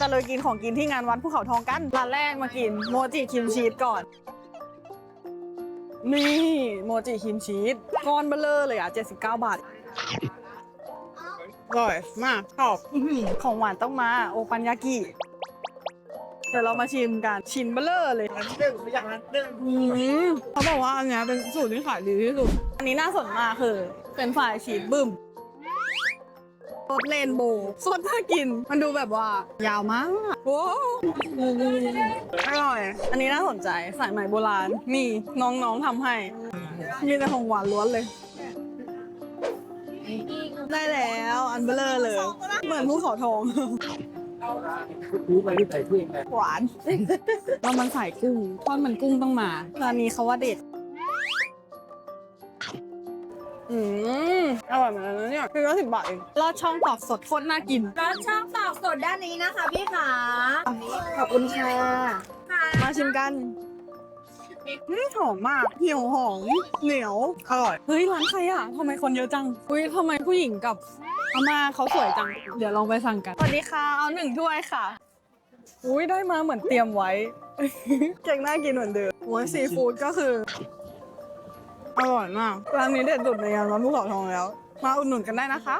จะเลยกินของกินที่งานวัดภูเขาทองกันร้านแรกมากินโมจิครีมชีสก่อน นี่โมจิครีมชีสก้อนเบลเลอร์เลยอะ 79 บาทอร่อยมากชอบอื้อหือของหวานต้องมา โอปันยากิเดี๋ยวเรามาชิมกันชิ้นเบลเลอร์เลยร้านที่หนึ่งไม่อยากร้านหนึ่งอืมเขาบอกว่าอันเนี้ยเป็นสูตรที่ขายดีที่สุด อันนี้น่าสนมากคือเป็นฝ่ายชีสบึ้ม รสเรนโบว์สดน่ากิน มันดูแบบว่า ยาวมากว้าวอร่อย อันนี้น่าสนใจสายใหม่โบราณ นี่น้องๆทำให้ มีแต่ของหวานล้วนเลย ได้แล้วอันเบลเลอร์เลย เหมือนภูเขาทองรู้ไปที่ไหนที่ไหนหวานว่ามันใส่กุ้งทอดมันกุ้งต้องมาร้านนี้เขาว่าเด็ด อร่อยเหมือนกันนะเนี่ยคือละสิบบาทเองลอดช่องตอกสดโคตรน่ากินร้านช่างตอกสดด้านนี้นะคะพี่ขาขอบคุณค่ะมาชิมกันอืมหอมมากเหี่ยวหอมเหนียวอร่อยเฮ้ยร้านใครอะทำไมคนเยอะจังอุ้ยทำไมผู้หญิงกับอาม่าเขาสวยจัง เดี๋ยวลองไปสั่งกันสวัสดีค่ะเอาหนึ่งถ้วยค่ะอุ้ยได้มาเหมือนเตรียมไว้เก่งน่ากินเหมือนเดิมโอ้ยซีฟู้ดก็คือ อร่อยมากร้านนี้เด็ดสุดในงานวันภูเขาทองแล้ว มาอุดหนุนกันได้นะคะ